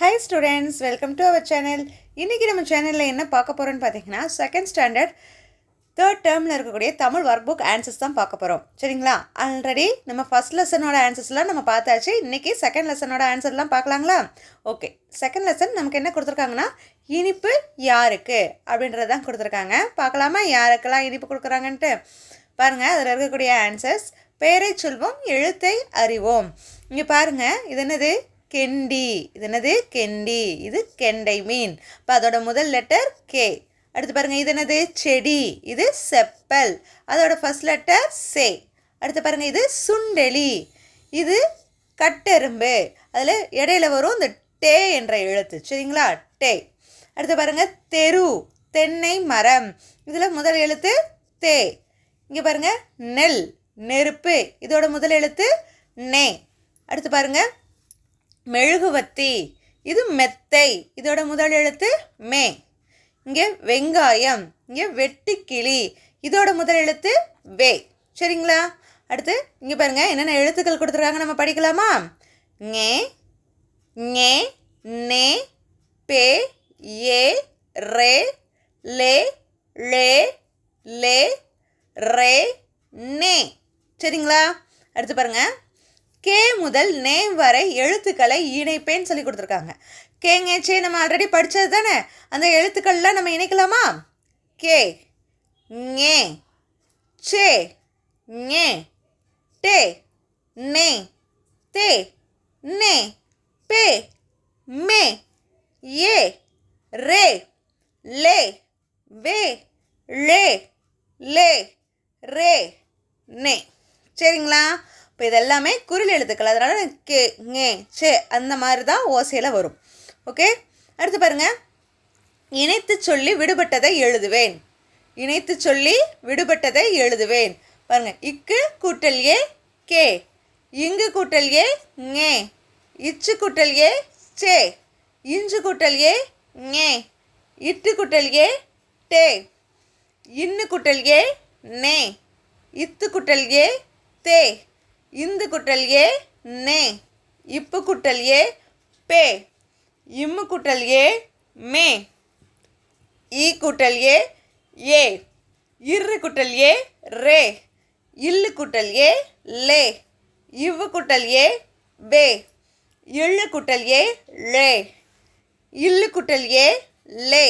Hi students welcome to our channel இன்றைக்கி நம்ம சேனலில் என்ன பார்க்க போகிறோன்னு பார்த்தீங்கன்னா செகண்ட் ஸ்டாண்டர்ட் தேர்ட் டேர்மில் இருக்கக்கூடிய தமிழ் ஒர்க் புக் ஆன்சர்ஸ் தான் பார்க்க போகிறோம் சரிங்களா? ஆல்ரெடி நம்ம ஃபஸ்ட் லெசனோட ஆன்சர்ஸ்லாம் நம்ம பார்த்தாச்சு. இன்றைக்கி செகண்ட் லெசனோட ஆன்சர்லாம் பார்க்கலாங்களா? ஓகே செகண்ட் லெசன் நமக்கு என்ன கொடுத்துருக்காங்கன்னா இனிப்பு யாருக்கு? அப்படின்றது தான் கொடுத்துருக்காங்க. பார்க்கலாமா? யாருக்கெல்லாம் இனிப்பு கொடுக்குறாங்கன்ட்டு? பாருங்கள் அதில் இருக்கக்கூடிய ஆன்சர்ஸ் பெயரை சொல்வோம் எழுத்தை அறிவோம். இங்கே பாருங்கள் இது என்னது? கெண்டி. இது என்னது? கெண்டி. இது கெண்டை மீன். இப்போ அதோட முதல் லெட்டர் கே அடுத்து பாருங்கள் இது என்னது? செடி. இது செப்பல். அதோட ஃபர்ஸ்ட் லெட்டர் சே. அடுத்து பாருங்கள் இது சுண்டெலி. இது கட்டெரும்பு. அதில் இடையில வரும் இந்த டே என்ற எழுத்து. சரிங்களா? டே. அடுத்து பாருங்கள் தெரு. தென்னை மரம். இதில் முதல் எழுத்து தே. இங்கே பாருங்க நெல். நெருப்பு. இதோட முதல் எழுத்து நே. அடுத்து பாருங்கள் மெழுகுவத்தி. இது மெத்தை. இதோட முதல் எழுத்து மே. இங்கே வெங்காயம். இங்கே வெட்டுக்கிளி. இதோட முதல் எழுத்து வே. சரிங்களா? அடுத்து இங்கே பாருங்க என்னென்ன எழுத்துக்கள் கொடுத்துருக்காங்க நம்ம படிக்கலாமா? ஞே ஞே நே பே ஏ ரே லே லே லே ரே நே. சரிங்களா? அடுத்து பாருங்கள் கே முதல் நேம் வரை எழுத்துக்களை இணைப்பேன்னு சொல்லி கொடுத்துருக்காங்க. கேங்க சே நம்ம ஆல்ரெடி படித்தது தானே? அந்த எழுத்துக்கள்லாம் நம்ம இணைக்கலாமா? கே ஞே சே ஞே டே நே தே நே பே மே ஏ ரே லே வே லே லே ரே நே. சரிங்களா? இப்போ இதெல்லாமே குரில் எழுத்துக்கள். அதனால் கே ஞே சே அந்த மாதிரி தான் ஓசையில் வரும். ஓகே? அடுத்து பாருங்கள் இணைத்து சொல்லி விடுபட்டதை எழுதுவேன். இணைத்து சொல்லி விடுபட்டதை எழுதுவேன். பாருங்கள் இக்கு கூட்டல் ஏ கே. இங்கு கூட்டல் ஏ ஞே இச்சு கூட்டல் ஏ சே. இஞ்சு கூட்டல் ஏ ஞே இட்டு கூட்டல் ஏ டே. இன்னு குட்டல் ஏ நே. இத்து குட்டல் ஏ தே. இந்து குட்டல் ஏ நே இப்பு குட்டல் ஏ பே இம்மு குட்டல் ஏ மே ஈ குட்டல் ஏ ஏ இரு குட்டல் ஏ ரே இல்லு குட்டல் ஏ லே இவ்வு குட்டல் ஏ பே எள்ளு குட்டல் ஏ லே இல்லு குட்டல் ஏ லே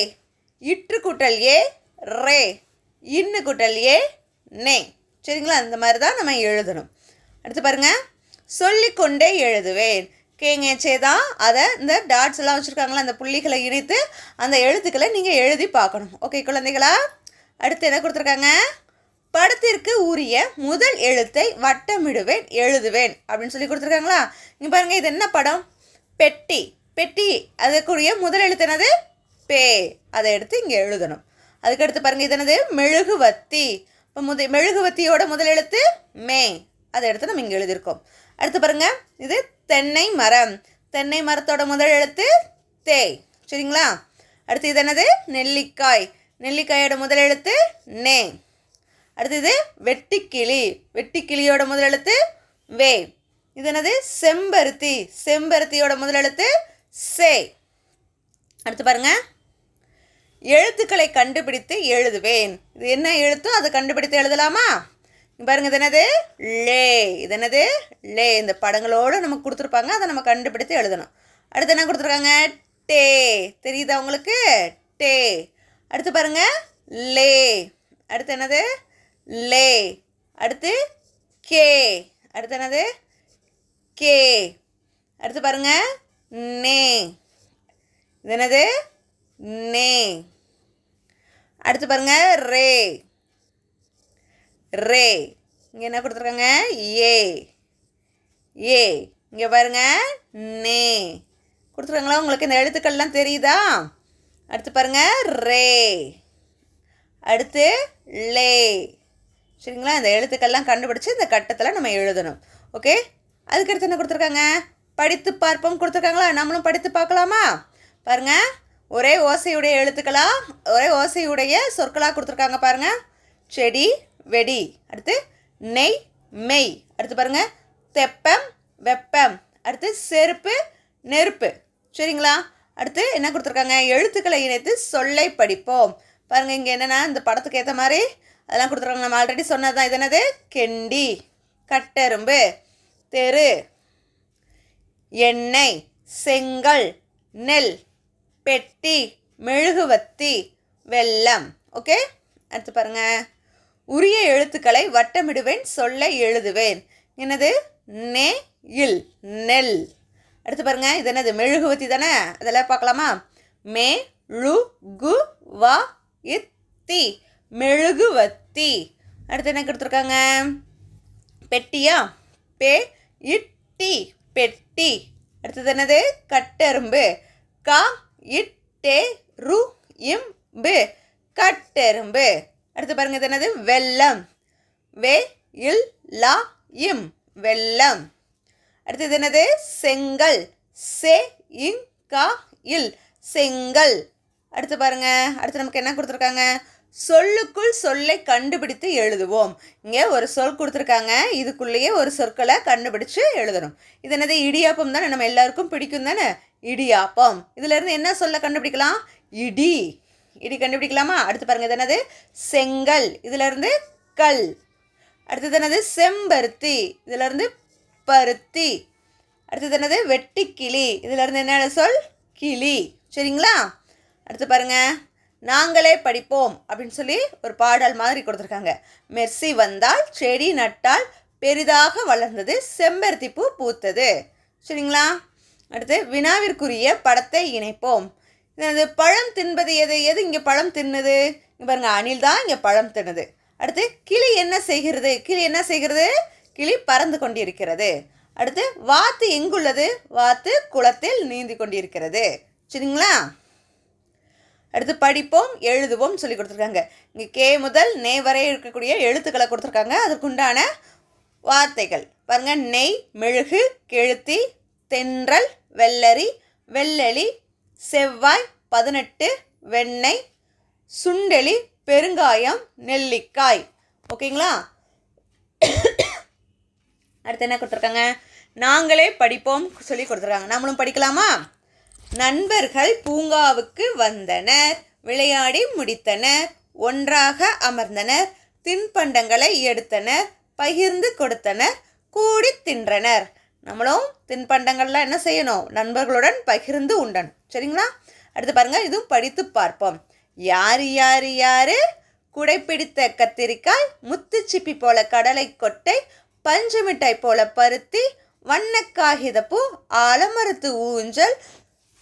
இற்று குட்டல் ஏ ரே இன்னு குட்டல் ஏ நே சரிங்களா அந்த மாதிரி தான் நம்ம எழுதணும் அடுத்து பாருங்க. சொல்லிக்கொண்டே எழுதுவேன். கேங்க தான் அதை இந்த டாட்ஸ் எல்லாம் வச்சுருக்காங்களா அந்த புள்ளிகளை இணைத்து அந்த எழுத்துக்களை நீங்கள் எழுதி பார்க்கணும். ஓகே குழந்தைகளா? அடுத்து என்ன கொடுத்துருக்காங்க? படத்திற்கு உரிய முதல் எழுத்தை வட்டமிடுவேன் எழுதுவேன் அப்படின்னு சொல்லி கொடுத்துருக்காங்களா? இங்கே பாருங்கள் இது என்ன படம்? பெட்டி. பெட்டி அதுக்குரிய முதல் எழுத்து என்னது? பே. அதை எடுத்து இங்கே எழுதணும். அதுக்கடுத்து பாருங்கள் இது என்னது? மெழுகுவத்தி. இப்போ முத மெழுகுவத்தியோட முதல் எழுத்து மே. அதை எடுத்து நம்ம இங்கே எழுதியிருக்கோம். அடுத்து பாருங்கள் இது தென்னை மரம். தென்னை மரத்தோட முதல் எழுத்து தே சரிங்களா? அடுத்து இது என்னது? நெல்லிக்காய். நெல்லிக்காயோட முதல் எழுத்து நே அடுத்தது வெட்டிக்கிளி. வெட்டிக்கிளியோட முதல் எழுத்து வே இது என்னது? செம்பருத்தி. செம்பருத்தியோட முதல் எழுத்து சே அடுத்து பாருங்க எழுத்துக்களை கண்டுபிடித்து எழுதுவேன். இது என்ன எழுத்தோ அதை கண்டுபிடித்து எழுதலாமா? பாருங்கள் பாருங்க இது என்னது லே. இது என்னது லே. இந்த படங்களோடு நமக்கு கொடுத்துருப்பாங்க அதை நம்ம கண்டுபிடித்து எழுதணும். அடுத்து என்ன கொடுத்துருக்காங்க? டே. தெரியுதா உங்களுக்கு? டே. அடுத்து பாருங்க லே. அடுத்து என்னது? லே. அடுத்து கே. அடுத்து என்னது? கே. அடுத்து பாருங்க நே. இது என்னது? நே. அடுத்து பாருங்க ரே. ரே. இங்கே என்ன கொடுத்துருக்காங்க? ஏ. ஏ. இங்கே பாருங்க. நே. கொடுத்துருக்காங்களா? உங்களுக்கு இந்த எழுத்துக்கள்லாம் தெரியுதா? அடுத்து பாருங்க. ரே. அடுத்து லே. சரிங்களா? இந்த எழுத்துக்கள்லாம் கண்டுபிடிச்சி இந்த கட்டத்தில் நம்ம எழுதணும். ஓகே? அதுக்கடுத்து என்ன கொடுத்துருக்காங்க? படித்து பார்ப்போம் கொடுத்துருக்காங்களா? நம்மளும் படித்து பார்க்கலாமா? பாருங்க. ஒரே ஓசையுடைய எழுத்துக்களாக ஒரே ஓசையுடைய சொற்களாக கொடுத்துருக்காங்க பாருங்க. செடி வெடி. அடுத்து நெய் மெய். அடுத்து பாருங்க தெப்பம் வெப்பம். அடுத்து செருப்பு நெருப்பு. சரிங்களா? அடுத்து என்ன கொடுத்துருக்காங்க? எழுத்துக்களை இணைத்து சொல்லை படிப்போம். பாருங்க இங்கே என்னென்னா இந்த படத்துக்கு ஏற்ற மாதிரி அதெல்லாம் கொடுத்துருக்காங்க. நம்ம ஆல்ரெடி சொன்னது தான் இது என்னது? கெண்டி கட்டெரும்பு தெரு எண்ணெய் செங்கல் நெல் பெட்டி மெழுகுவத்தி வெல்லம். ஓகே அடுத்து பாருங்கள் உரிய எழுத்துக்களை வட்டமிடுவேன் சொல்லை எழுதுவேன். என்னது? நே இல் நெல். அடுத்து பாருங்க இது என்னது? மெழுகுவத்தி தானே? அதெல்லாம் பார்க்கலாமா? மே ழு கு வா இத்தி மெழுகுவத்தி அடுத்து என்ன கொடுத்துருக்காங்க? பெட்டியா? பே இட்டி பெட்டி. அடுத்தது என்னது? கட்டெரும்பு. கா இட்டே ரு இம்பு கட்டெரும்பு. அடுத்து பாருங்க இது என்னது? வெல்லம் வே இல் லா இம். வெல்லம் அடுத்தது என்னது? செங்கல். செ இங் கா இல். செங்கல். அடுத்து பாருங்க அடுத்து நமக்கு என்ன கொடுத்துருக்காங்க? சொல்லுக்குள் சொல்லை கண்டுபிடித்து எழுதுவோம். இங்கே ஒரு சொல் கொடுத்துருக்காங்க. இதுக்குள்ளேயே ஒரு சொற்களை கண்டுபிடிச்சு எழுதணும். இது என்னது? இடியாப்பம் தானே? நம்ம எல்லாருக்கும் பிடிக்கும் தானே? இடியாப்பம். இதுலேருந்து என்ன சொல்ல கண்டுபிடிக்கலாம்? இடி. இடி கண்டுபிடிக்கலாமா? அடுத்து பாருங்க என்னது? செங்கல். இதிலிருந்து கல். அடுத்தது என்னது? செம்பருத்தி. இதிலிருந்து பருத்தி. அடுத்தது என்னது? வெட்டிக்கிளி. இதுல இருந்து என்ன சொல்? கிளி. சரிங்களா? அடுத்து பாருங்க நாங்களே படிப்போம் அப்படின்னு சொல்லி ஒரு பாடல் மாதிரி கொடுத்துருக்காங்க. மெர்சி வந்தால் செடி நட்டால் பெரிதாக வளர்ந்தது செம்பருத்தி பூ பூத்தது. சரிங்களா? அடுத்து வினாவிற்குரிய படத்தை இணைப்போம். அது பழம் தின்பது எது? எது இங்கே பழம் தின்னுது? இங்கே பாருங்க அணில் தான் இங்கே பழம் தின்னுது. அடுத்து கிளி என்ன செய்கிறது? கிளி என்ன செய்கிறது? கிளி பறந்து கொண்டிருக்கிறது. அடுத்து வாத்து எங்குள்ளது? வாத்து குளத்தில் நீந்தி கொண்டிருக்கிறது. சரிங்களா? அடுத்து படிப்போம் எழுதுவோம் சொல்லி கொடுத்துருக்காங்க. இங்கே கே முதல் நே வரை இருக்கக்கூடிய எழுத்துக்களை கொடுத்துருக்காங்க. அதுக்குண்டான வார்த்தைகள். பாருங்கள் நெய் மெழுகு கெழுத்தி தென்றல் வெள்ளரி வெள்ளெளி செவ்வாய் பதினெட்டு வெண்ணெய் சுண்டெலி பெருங்காயம் நெல்லிக்காய். ஓகேங்களா? அடுத்து என்ன கொடுத்துருக்காங்க? நாங்களே படிப்போம் சொல்லி கொடுத்துருக்காங்க. நம்மளும் படிக்கலாமா? நண்பர்கள் பூங்காவுக்கு வந்தனர் விளையாடி முடித்தனர் ஒன்றாக அமர்ந்தனர் தின்பண்டங்களை எடுத்தனர் பகிர்ந்து கொடுத்தனர் கூடி தின்றனர். நம்மளும் தின்பண்டங்கள்லாம் என்ன செய்யணும்? நண்பர்களுடன் பகிர்ந்து உண்டணும். சரிங்களா? அடுத்து பாருங்க இதுவும் படித்து பார்ப்போம். யாரு யாரு யாரு? குடைப்பிடித்த கத்திரிக்காய் முத்துச்சிப்பி போல கடலை கொட்டை பஞ்சு மிட்டாய் போல பருத்தி வண்ண காகிதப்பூ ஆலமரத்து ஊஞ்சல்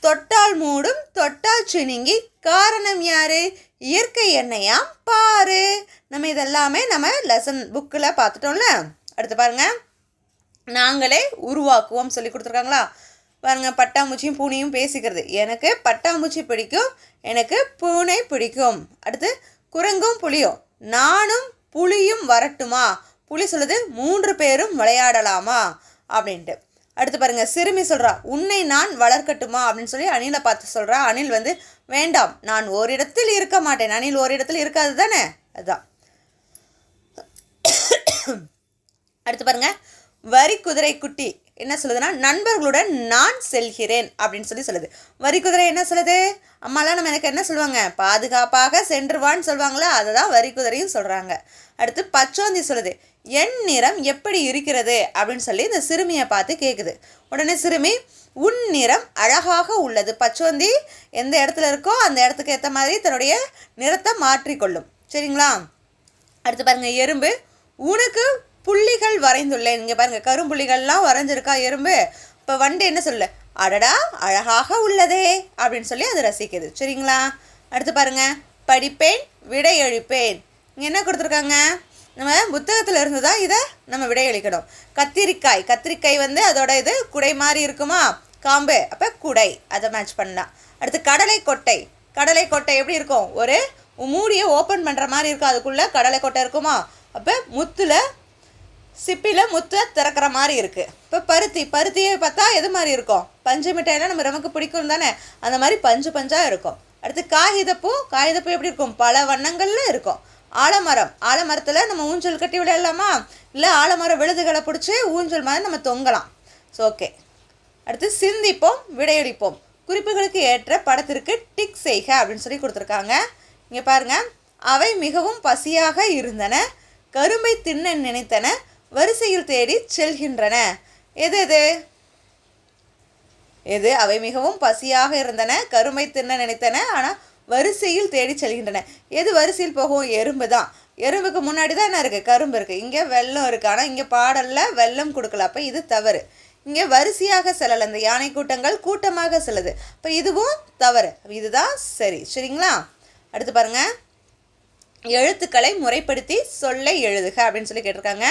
தொட்டால் மூடும் தொட்டால் சினுங்கி காரணம் யாரு? இயற்கை எண்ணெயாம் பாரு. நம்ம இதெல்லாமே நம்ம லெசன் புக்கில் பார்த்துட்டோம்ல? அடுத்து பாருங்கள் நாங்களே உருவாக்குவோம் சொல்லி கொடுத்துருக்காங்களா? பாருங்கள் பட்டாம்பூச்சியும் பூனையும் பேசிக்கிறது. எனக்கு பட்டாம்பூச்சி பிடிக்கும் எனக்கு பூனை பிடிக்கும். அடுத்து குரங்கும் புளியும் நானும் புளியும் வரட்டுமா? புலி சொல்லுது மூன்று பேரும் விளையாடலாமா? அப்படின்ட்டு. அடுத்து பாருங்கள் சிறுமி சொல்கிறா உன்னை நான் வளர்க்கட்டுமா? அப்படின்னு சொல்லி அணிலை பார்த்து சொல்கிறா அணில் வந்து வேண்டாம் நான் ஓரிடத்தில் இருக்க மாட்டேன். அணில் ஓரிடத்தில் இருக்காது தானே? அதுதான். அடுத்து பாருங்கள் வரி குதிரை குட்டி என்ன சொல்லுதுன்னா நண்பர்களுடன் நான் செல்கிறேன் அப்படின்னு சொல்லி சொல்லுது. வரி குதிரை என்ன சொல்லுது? அம்மாலாம் நம்ம எனக்கு என்ன சொல்லுவாங்க? பாதுகாப்பாக சென்றுவான்னு சொல்லுவாங்களா? அதை தான் வரி குதிரையும் சொல்கிறாங்க அடுத்து பச்சோந்தி சொல்லுது என் நிறம் எப்படி இருக்கிறது? அப்படின்னு சொல்லி இந்த சிறுமியை பார்த்து கேட்குது உடனே சிறுமி உன் நிறம் அழகாக உள்ளது. பச்சோந்தி எந்த இடத்துல இருக்கோ அந்த இடத்துக்கு ஏற்ற மாதிரி தன்னுடைய நிறத்தை மாற்றிக்கொள்ளும். சரிங்களா? அடுத்து பாருங்கள் எறும்பு உனக்கு புள்ளிகள் வரைந்துள்ளேன். இங்கே பாருங்கள் கரும்புள்ளிகள்லாம் வரைஞ்சிருக்கா எறும்பு. இப்போ வண்டு என்ன சொல்ல? அடடா அழகாக உள்ளதே அப்படின்னு சொல்லி அது ரசிக்குது. சரிங்களா? அடுத்து பாருங்கள் படிப்பேன் விடையளிப்பேன் இங்கே என்ன கொடுத்துருக்காங்க? நம்ம புத்தகத்தில் இருந்து தான் இதை நம்ம விடையளிக்கணும் கத்திரிக்காய். கத்திரிக்காய் வந்து அதோட இது குடை மாதிரி இருக்குமா? காம்பு. அப்போ குடை. அதை மேட்ச் பண்ணலாம். அடுத்து கடலை கொட்டை கடலை கொட்டை எப்படி இருக்கும்? ஒரு மூடியை ஓப்பன் பண்ணுற மாதிரி இருக்கும் அதுக்குள்ளே கடலை கொட்டை இருக்குமா? அப்போ முத்தில் சிப்பியில் முத்தை திறக்கிற மாதிரி இருக்குது இப்போ பருத்தி பருத்தியை பார்த்தா எது மாதிரி இருக்கும்? பஞ்சு மிட்டாயெல்லாம் நம்ம நமக்கு பிடிக்கும் தானே? அந்த மாதிரி பஞ்சு பஞ்சாக இருக்கும். அடுத்து காகிதப்பூ காகிதப்பூ எப்படி இருக்கும்? பல வண்ணங்களில் இருக்கும். ஆலமரம் ஆலமரத்தில் நம்ம ஊஞ்சல் கட்டி விளையாடலாமா? இல்லை ஆலமரம் விழுதுகளை பிடிச்சி ஊஞ்சல் மாதிரி நம்ம தொங்கலாம். ஸோ ஓகே அடுத்து சிந்திப்போம் விடையளிப்போம். குறிப்புகளுக்கு ஏற்ற படத்திற்கு டிக் செய்க அப்படின்னு சொல்லி கொடுத்துருக்காங்க. இங்கே பாருங்க. அவை மிகவும் பசியாக இருந்தன கரும்பை தின்ன நினைத்தன வரிசையில் தேடி செல்கின்றன. எது எது? எது? அவை மிகவும் பசியாக இருந்தன கருமை தின்ன நினைத்தன ஆனால் வரிசையில் தேடி செல்கின்றன. எது வரிசையில் போகும்? எறும்பு தான். எறும்புக்கு முன்னாடி தான் என்ன இருக்குது கரும்பு இருக்குது இங்கே வெள்ளம் இருக்குது ஆனால் இங்கே பாடலில் வெள்ளம் கொடுக்கல. அப்போ இது தவறு. இங்கே வரிசையாக செல்லலை. இந்த யானை கூட்டங்கள் கூட்டமாக செல்லுது. அப்போ இதுவும் தவறு. இதுதான் சரி. சரிங்களா? அடுத்து பாருங்கள் எழுத்துக்களை முறைப்படுத்தி சொல்லை எழுதுக அப்படின்னு சொல்லி கேட்டிருக்காங்க.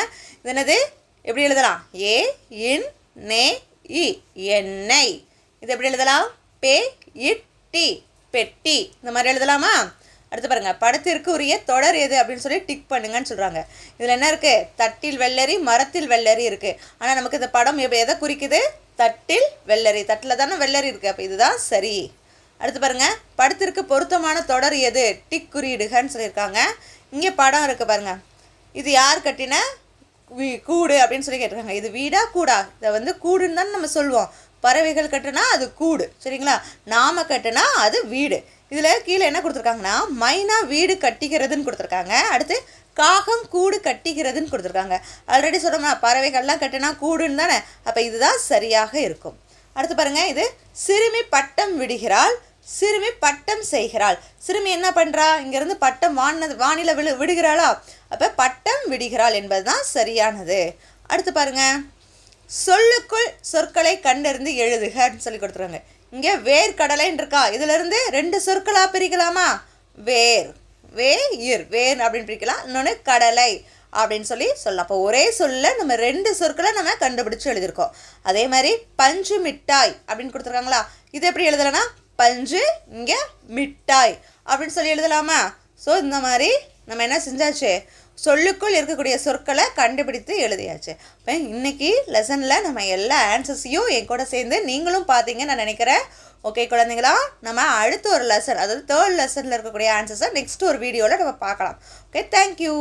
இது என்னது? எப்படி எழுதலாம்? ஏ இன் நே இ எண்ணெய் இது எப்படி எழுதலாம்? பே இட் டி பெட்டி. இந்த மாதிரி எழுதலாமா? அடுத்து பாருங்க. படத்திற்கு உரிய தொடர் எது அப்படின்னு சொல்லி டிக் பண்ணுங்கன்னு சொல்கிறாங்க இதில் என்ன இருக்குது தட்டில் வெள்ளரி மரத்தில் வெள்ளரி இருக்குது ஆனால் நமக்கு இந்த படம் எப்ப- எதை குறிக்குது? தட்டில் வெள்ளரி. தட்டில் தானே வெள்ளரி இருக்குது அப்போ இதுதான் சரி. அடுத்து பாருங்க. படத்திற்கு பொருத்தமான தொடர் எது? டிக் குறியிடுகன்னு சொல்லியிருக்காங்க. இங்கே படம் இருக்குது பாருங்க. இது யார் கட்டின? வீ கூடு அப்படின்னு சொல்லி கேட்டிருக்காங்க. இது வீடா கூடா? இதை வந்து கூடுன்னு தான் நம்ம சொல்லுவோம் பறவைகள் கட்டுனா அது கூடு. சரிங்களா? நாம கட்டுனா அது வீடு. இதில் கீழே என்ன கொடுத்துருக்காங்கன்னா மைனா வீடு கட்டிக்கிறதுன்னு கொடுத்துருக்காங்க. அடுத்து காகம் கூடு கட்டிக்கிறதுன்னு கொடுத்துருக்காங்க. ஆல்ரெடி சொன்னோம்னா பறவைகள்லாம் கட்டினா கூடுன்னு தானே. அப்போ இதுதான் சரியாக இருக்கும். அடுத்து பாருங்க இது சிறுமி பட்டம் விடுகிறாள் சிறுமி பட்டம் செய்கிறாள். சிறுமி என்ன பண்றா? இங்கிருந்து பட்டம் வானது வானில விழு விடுகிறாளா? அப்ப பட்டம் விடுகிறாள் என்பதுதான் சரியானது. அடுத்து பாருங்க சொல்லுக்குள் சொற்களை கண்டறிந்து எழுதுகன்னு சொல்லி கொடுத்துருவாங்க இங்கே வேர்கடலைன்னு இருக்கா? இதுல இருந்து ரெண்டு சொற்களா பிரிக்கலாமா? வேர் வே இர் வேர் அப்படின்னு பிரிக்கலாம். இன்னொன்று கடலை. அப்படின்னு சொல்லி சொல்லலாம். அப்போ ஒரே சொல்ல நம்ம ரெண்டு சொற்களை நம்ம கண்டுபிடிச்சு எழுதியிருக்கோம். அதே மாதிரி பஞ்சு மிட்டாய் அப்படின்னு கொடுத்துருக்காங்களா? இது எப்படி எழுதலைன்னா பஞ்சு இங்கே மிட்டாய் அப்படின்னு சொல்லி எழுதலாமா? ஸோ இந்த மாதிரி நம்ம என்ன செஞ்சாச்சு? சொல்லுக்குள் இருக்கக்கூடிய சொற்களை கண்டுபிடித்து எழுதியாச்சு. இப்போ இன்னைக்கு லெசனில் நம்ம எல்லா ஆன்சர்ஸையும் என் கூட சேர்ந்து நீங்களும் பார்த்தீங்கன்னு நான் நினைக்கிறேன். ஓகே குழந்தைங்களா நம்ம அடுத்த ஒரு லெசன் அதாவது தேர்ட் லெசனில் இருக்கக்கூடிய ஆன்சர்ஸை நெக்ஸ்ட் ஒரு வீடியோவில் நம்ம பார்க்கலாம். Okay thank you